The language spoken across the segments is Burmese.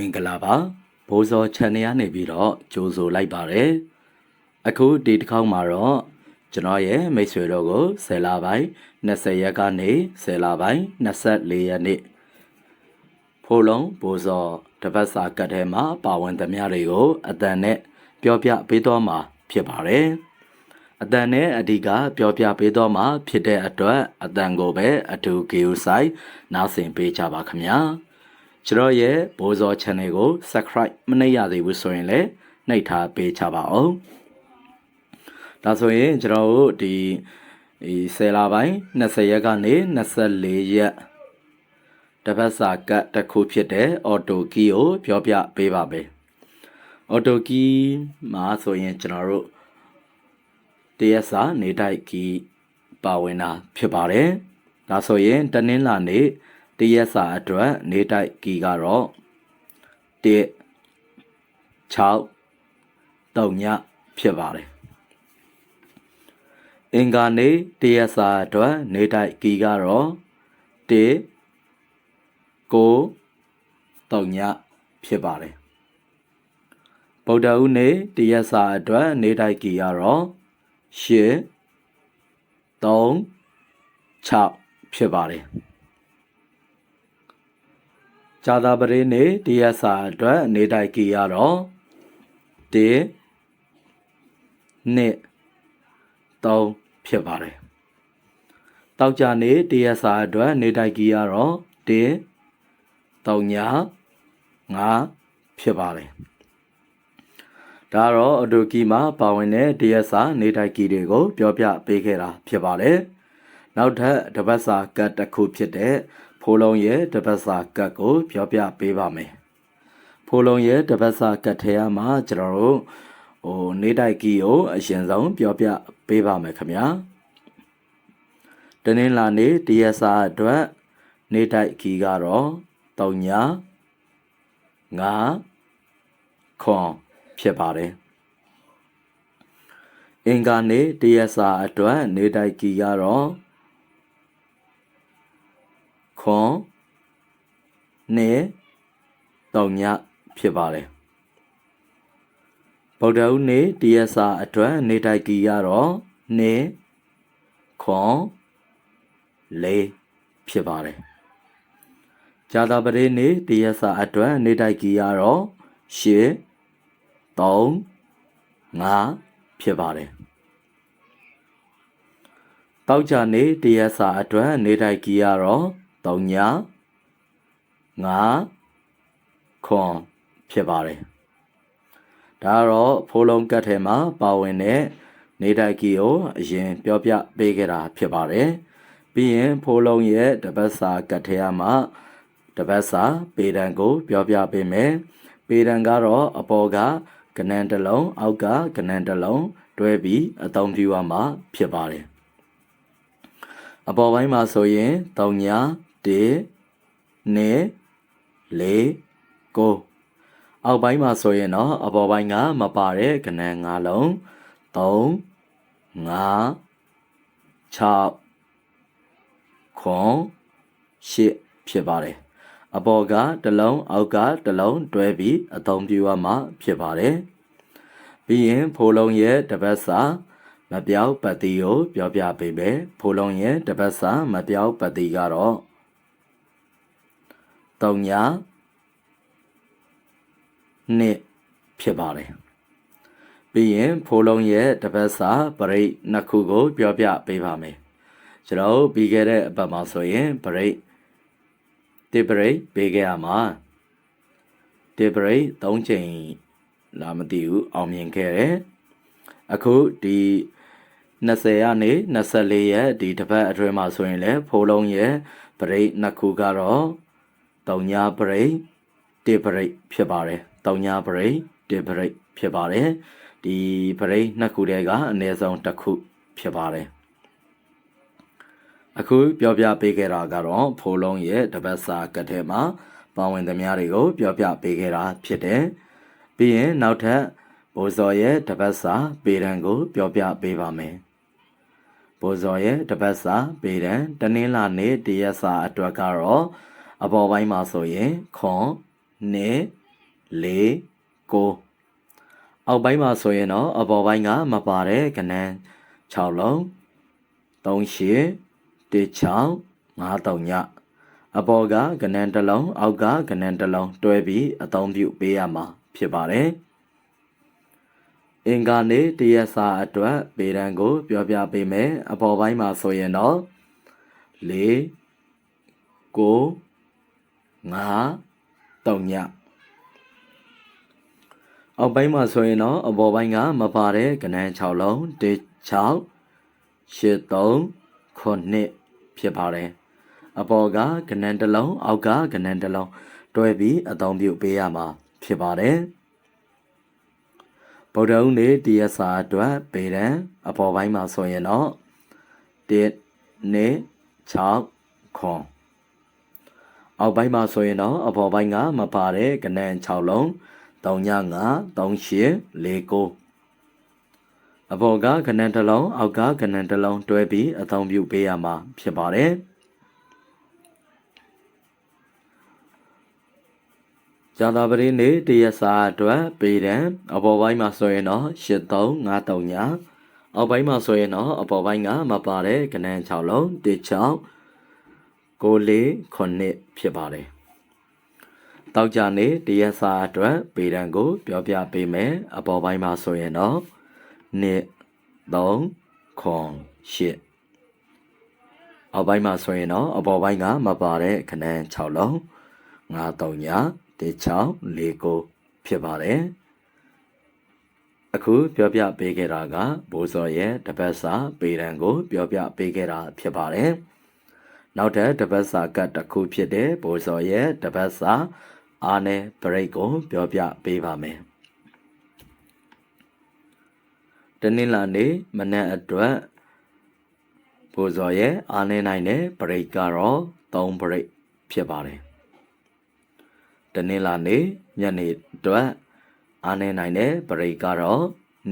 မင်္ဂလာပါဘိုးစော channel ကနေပြီးတော့ကြိုဆိုလိုက်ပါတယ်အခုဒီတစ်ခေါက်မှာတော့ကျွန်တော်ရဲ့မိတ်ဆွေတို့ကို10လပိုင်း20ရက်ကနေ10လပိုင်း24ရက်နေ့ဖိုးလုံးဘိုးစောတပတ်စာကတ်ထဲမှာပါဝင်သမျှတွေကိုအတန်နဲ့ပြောပြပေးတော့မှာဖြစ်ပါတယ်အတန်နဲ့အဓိကပြောပြပေးတော့မှာဖြစ်တဲ့အတွက်အတန်ကိုပဲအထူးဂေယူဆိုင်နားဆင်ပေးကြပါခင်ဗျာ ကျွန်တော်ရဲ့ဘိုးစော channel ကို subscribe မနှိပ်ရသေးဘူးဆိုရင်လည်းနှိပ်ထားပေးချပါအောင်ဒါဆိုရင်ကျွန်တော်တို့ဒီဒီ10လပိုင်း20ရက်ကနေ24ရက်တပတ်စာကတ်တစ်ခုဖြစ်တဲ့ auto key ကိုပြောပြပေးပါမယ် auto key မှာဆိုရင်ကျွန်တော်တို့တရက်စာနေတိုက်ကီပါဝင်တာဖြစ်ပါတယ်။ဒါဆိုရင်တနင်္လာနေ့ တရက်စာအတွက် နေတိုက်ကီကတော့1 6 3ညဖြစ်ပါတယ်။အင်္ဂါနေ့တရက်စာအတွက်နေတိုက်ကီကတော့1 9 3ညဖြစ်ပါတယ်။ဗုဒ္ဓဦးနေ့တရက်စာအတွက်နေတိုက်ကီကတော့8 3 6ဖြစ်ပါတယ် ဇာတာပရိနေတရားစာအတွက်နေတိုက်ကီရတော့1 2 3ဖြစ်ပါတယ်တောက်ကြနေတရားစာအတွက်နေတိုက်ကီရတော့1 3ည5ဖြစ်ပါတယ်ဒါတော့အဒိုကီမှာပါဝင်တဲ့တရက်စာနေတိုက်ကီတွေကို ပြောပြပေးခဲ့တာဖြစ်ပါတယ်။နောက်ထပ်တပတ်စာကတ်တစ်ခုဖြစ်တဲ့ ဖိုးလုံးရဲ့တပတ်စာကတ်ကိုပြောပြပေးပါမယ်။ဖိုးလုံးရဲ့တပတ်စာကတ်ထဲမှာကျွန်တော်တို့ဟိုနေတိုက်ကီကိုအရင်ဆုံးပြောပြပေးပါမယ်ခင်ဗျာ။တနင်္လာနေ့တရက်စာအတွက်နေတိုက်ကီကတော့3ည5ခွန်ဖြစ်ပါတယ်။အင်္ဂါနေ့တရက်စာအတွက်နေတိုက်ကီကတော့ ခွန်နေတောင်ညဖြစ်ပါတယ်။ဗုဒ္ဓဦးနေ့တရက်စာအတွက်နေတိုက်ကီကတော့နေခွန်လေးဖြစ်ပါတယ်။ဇာတာပတိနေ့တရက်စာအတွက်နေတိုက်ကီကတော့ရှစ်3 5ဖြစ်ပါတယ်တောက်ကြနေတရက်စာအတွက်နေတိုက်ကီကတော့ 3ည5ခွန်ဖြစ်ပါတယ်ဒါကတော့ဖိုးလုံးကတ်ထဲမှာပါဝင်တဲ့နေတိုက်ကီကိုအရင်ပြောပြပေးခဲ့တာဖြစ်ပါတယ်ပြီးရင်ဖိုးလုံးရဲ့တပတ်စာကတ်ထဲမှာတပတ်စာ ပေတံကို ပြောပြပေးမယ်ပေတံကတော့အပေါ်ကကနန်တစ်လုံးအောက်ကကနန်တစ်လုံးတွဲပြီးအသုံးပြုရမှာဖြစ်ပါတယ်အပေါ်ပိုင်းမှာဆိုရင်3ည 1နေ4 9အောက်ပိုင်းမှာဆိုရင်တော့အပေါ်ပိုင်းကမပါတဲ့ကနန်၅လုံး3 5 6ခွန်8ဖြစ်ပါတယ်အပေါ်ကတစ်လုံးအောက်ကတစ်လုံးတွဲပြီးအသုံးပြုရမှာဖြစ်ပါတယ်။ပြီးရင်ဖိုးလုံးရဲ့တပတ်စာမပြောက်ပတ်တီကိုပြောပြပေးမယ်။ဖိုးလုံးရဲ့တပတ်စာမပြောက်ပတ်တီကတော့ 3ညနှစ်ဖြစ်ပါတယ်။ပြီးရင်ဖိုးလုံးရဲ့တပတ်စာပရိတ်နှစ်ခုကို ပြောပြပေးပါမယ်။ကျွန်တော်ပြီးခဲ့တဲ့အပတ်မှာဆိုရင်ပရိတ်တစ်ပရိတ်ပေးခဲ့ရမှာတစ်ပရိတ်၃ချိန်လာမသိဘူးအောင်မြင်ခဲ့တယ်အခုဒီ20ရက်နေ24ရက်ဒီတစ်ပတ်အတွင်းမှာဆိုရင်လည်းဖိုးလုံးရဲ့ပရိတ်နှစ်ခုကတော့ တုံညာပရိတ်တစ်ပရိတ်ဖြစ်ပါတယ်တုံညာပရိတ်တစ်ပရိတ်ဖြစ်ပါတယ်ဒီပရိတ်နှစ်ခုတည်းကအနည်းဆုံးတစ်ခုဖြစ်ပါတယ်အခုပြောပြပေးခဲ့တာကတော့ဖိုးလုံးရဲ့တပတ်စာကတ်ထဲမှာပါဝင်သမျှတွေကို ပြောပြပေးခဲ့တာဖြစ်တယ်။ပြီးရင်နောက်ထပ်ဘိုးစော်ရဲ့တပတ်စာပေတံကို ပြောပြပေးပါမယ်။ဘိုးစော်ရဲ့တပတ်စာပေတံတနင်္လာနေ့တရက်စာအတွက်ကတော့ အပေါ်ပိုင်းမှာဆိုရင်ခွန်နေ9အောက်ပိုင်းမှာဆိုရင်တော့အပေါ်ပိုင်းကမပါတဲ့ကဏန်း6လုံး38 16 53ညအပေါ်ကကဏန်းတစ်လုံးအောက်ကကဏန်းတစ်လုံးတွဲပြီးအသုံးပြုပေးရမှာဖြစ်ပါတယ်အင်္ဂါနေ့တရက်စာအတွက်ပေရန်ကို ပြောပြပေးမယ်အပေါ်ပိုင်းမှာဆိုရင်တော့၄ 9 5 3ညအောက်ပိုင်းမှာဆိုရင်တော့အပေါ်ပိုင်းကမပါတဲ့ကဏ္ဍ6လုံး1 6 8 3 9ဖြစ်ပါတယ်အပေါ်ကကဏ္ဍတစ်လုံးအောက်ကကဏ္ဍတစ်လုံးတွဲပြီးအသုံးပြုပေးရမှာဖြစ်ပါတယ်ဗုဒ္ဓဦးနေ့တရက်စာအတွက်ပေရန်အပေါ်ပိုင်းမှာဆိုရင်တော့1 2 6ခွန် အောက်ပိုင်းမှာဆိုရင်တော့အပေါ်ပိုင်းကမပါတဲ့ကဏ္ဍ6လုံး3ည9 38 49အပေါ်ကကဏ္ဍတစ်လုံးအောက်ကကဏ္ဍတစ်လုံးတွဲပြီးအသုံးပြုပေးရမှာဖြစ်ပါတယ်ဇာတာပရိနေ့တရက်စာအတွက်ပေတံအပေါ်ပိုင်းမှာဆိုရင်တော့8353ညအောက်ပိုင်းမှာဆိုရင်တော့အပေါ်ပိုင်းကမပါတဲ့ကဏ္ဍ6လုံး16 94ခုနှစ်ဖြစ်ပါတယ်။တောက်ကြနေတရက်စာအတွက်ပေတံကို ပြောပြပေးမယ်အပေါ်ပိုင်းမှာဆိုရင်တော့1 3ခွန်8အောက်ပိုင်းမှာဆိုရင်တော့အပေါ်ပိုင်းကမပါတဲ့ခဏန်း6လုံး9 3ည16 49ဖြစ်ပါတယ်။အခုပြောပြပေးခဲ့တာကဘိုးစောရဲ့တပတ်စာပေတံကို ပြောပြပေးခဲ့တာဖြစ်ပါတယ်။ နောက်ထပ်တပတ်စာကတ်တစ်ခုဖြစ်တဲ့ဘိုးစောရဲ့တပတ်စာအာနယ်ဘရိတ်ကိုပြောပြပေးပါမယ်တနင်္လာနေ့မနက်အတွက်ဘိုးစောရဲ့အာနယ်နိုင်တဲ့ဘရိတ်ကတော့3ဘရိတ်ဖြစ်ပါတယ်တနင်္လာနေ့ညနေအတွက်အာနယ်နိုင်တဲ့ဘရိတ်ကတော့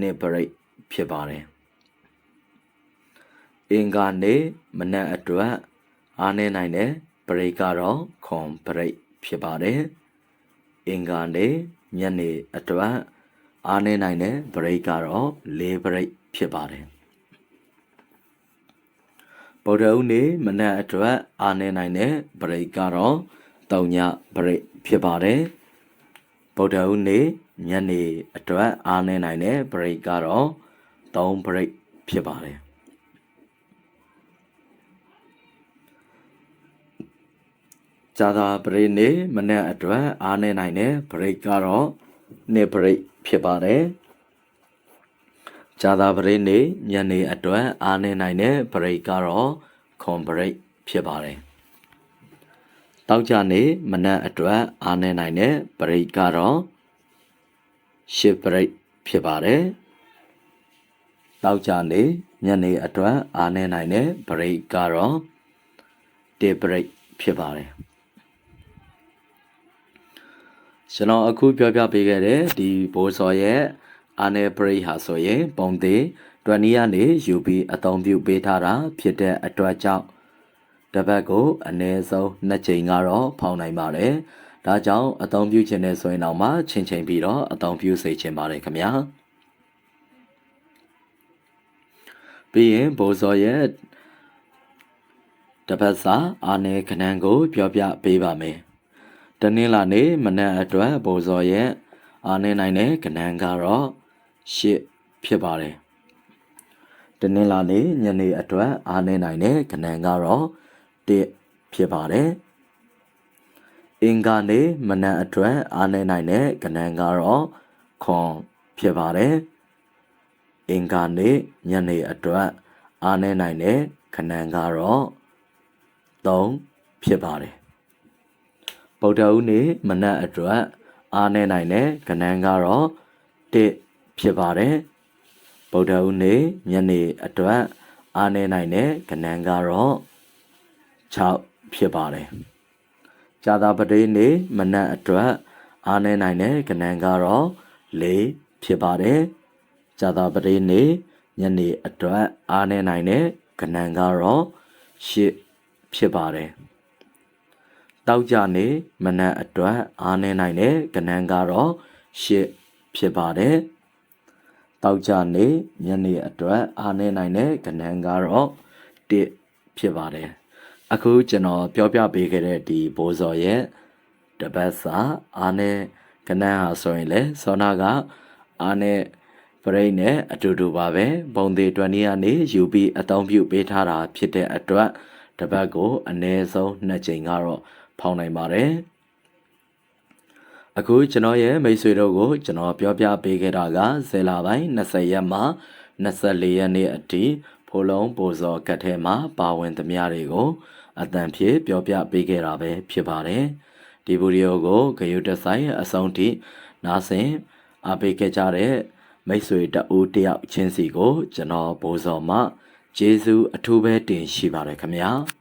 2ဘရိတ်ဖြစ်ပါတယ်အင်္ဂါနေ့မနက်အတွက် အားနေနိုင်တဲ့ဘရိတ်ကတော့ခွန်ဘရိတ်ဖြစ်ပါတယ်အင်္ဂါနေ့ညနေအတွက်အားနေနိုင်တဲ့ဘရိတ်ကတော့၄ဘရိတ်ဖြစ်ပါတယ်ဗုဒ္ဓဦးနေ့မနက်အတွက်အားနေနိုင်တဲ့ဘရိတ်ကတော့တောင်ညဘရိတ်ဖြစ်ပါတယ်ဗုဒ္ဓဦးနေ့ညနေအတွက်အားနေနိုင်တဲ့ဘရိတ်ကတော့၃ဘရိတ်ဖြစ်ပါတယ် ဇာတာပရိနေမနေ့အတွက်အားနေနိုင်တဲ့ဘရိတ်ကတော့နေဘရိတ်ဖြစ်ပါတယ်ဇာတာပရိနေညနေအတွက်အားနေနိုင်တဲ့ဘရိတ်ကတော့ခွန်ဘရိတ်ဖြစ်ပါတယ်တောက်ကြနေမနက်အတွက်အားနေနိုင်တဲ့ဘရိတ်ကတော့ရှစ်ဘရိတ်ဖြစ်ပါတယ်တောက်ကြနေညနေအတွက်အားနေနိုင်တဲ့ဘရိတ်ကတော့တေဘရိတ်ဖြစ်ပါတယ် ကျွန်တော်အခုပြောပြပေးခဲ့တဲ့ဒီဘိုးစော်ရဲ့အာနယ်ပရိဟာဆိုရင်ပုံသေးတွန်နီကနေယူပြီးအသုံးပြုပေးထားတာဖြစ်တဲ့အတွက်ကြောင့်တပတ်ကိုအနည်းဆုံး2ချိန်ကတော့ဖောင်းနိုင်ပါတယ်။ဒါကြောင့်အသုံးပြုခြင်းနဲ့ဆိုရင်တော့မှချင်းချင်းပြီးတော့အသုံးပြုစေချင်ပါတယ်ခင်ဗျာ။ပြီးရင်ဘိုးစော်ရဲ့တပတ်စာအာနယ်ခဏန်းကို ပြောပြပေးပါမယ်။ တနင်္လာနေ့မနက်အတွက်ဘိုးစော်ရဲ့အားနေနိုင်တဲ့ကဏ္ဍကတော့ရှစ်ဖြစ်ပါတယ်တနင်္လာနေ့ညနေအတွက်အားနေနိုင်တဲ့ကဏ္ဍကတော့တစ်ဖြစ်ပါတယ်အင်္ဂါနေ့မနက်အတွက်အားနေနိုင်တဲ့ကဏ္ဍကတော့ခွန်ဖြစ်ပါတယ်အင်္ဂါနေ့ညနေအတွက်အားနေနိုင်တဲ့ခဏန်းကတော့3ဖြစ်ပါတယ် ဗုဒ္ဓဦးနေ့မနက်အတွက်အားနေနိုင်တဲ့ကဏ္ဍကတော့1ဖြစ်ပါတယ်ဗုဒ္ဓဦးနေ့ညနေအတွက်အားနေနိုင်တဲ့ကဏ္ဍကတော့6ဖြစ်ပါတယ်ဇာတာပတိနေ့မနက်အတွက်အားနေနိုင်တဲ့ကဏ္ဍကတော့4ဖြစ်ပါတယ်ဇာတာပတိနေ့ညနေအတွက်အားနေနိုင်တဲ့ကဏ္ဍကတော့8ဖြစ်ပါတယ် တောက်ကြနေမနက်အတွက်အားနေနိုင်တဲ့ကဏ္ဍကတော့ရှစ်ဖြစ်ပါတယ်တောက်ကြနေညနေအတွက်အားနေနိုင်တဲ့ကဏ္ဍကတော့တစ်ဖြစ်ပါတယ်အခုကျွန်တော်ပြောပြပေးခဲ့တဲ့ဒီဘိုးစော်ရဲ့တပတ်စာအားနေကဏ္ဍဟာဆိုရင်လေစောနာကအားနေပရိတ်နဲ့အတူတူပါပဲဘုံသေးတွန်နီကနေယူပြီးအသုံးပြုပေးထားတာဖြစ်တဲ့အတွက်တပတ်ကိုအနည်းဆုံး2ချိန်ကတော့ ဖောင်းနိုင်ပါတယ်အခုကျွန်တော်ရဲ့မိတ်ဆွေတို့ကိုကျွန်တော်ပြောပြပေးခဲ့တာကဇယ်လာပိုင်း20ရက်မှ24ရက်နေ့အထိဖိုလုံးပိုစော်ကတ်ထဲမှာပါဝင်သမျှတွေကိုအတန်ဖြည့်ပြောပြပေးခဲ့တာပဲဖြစ်ပါတယ်ဒီဗီဒီယိုကိုဂယုတဆိုင်အဆုံးထိနားဆင်အားပေးခဲ့ကြတဲ့မိတ်ဆွေတဦးတယောက်ချင်းစီကို ကျွန်တော်ဘိုးစော်မှကျေးဇူးအထူးပဲတင်ရှိပါတယ်ခင်ဗျာ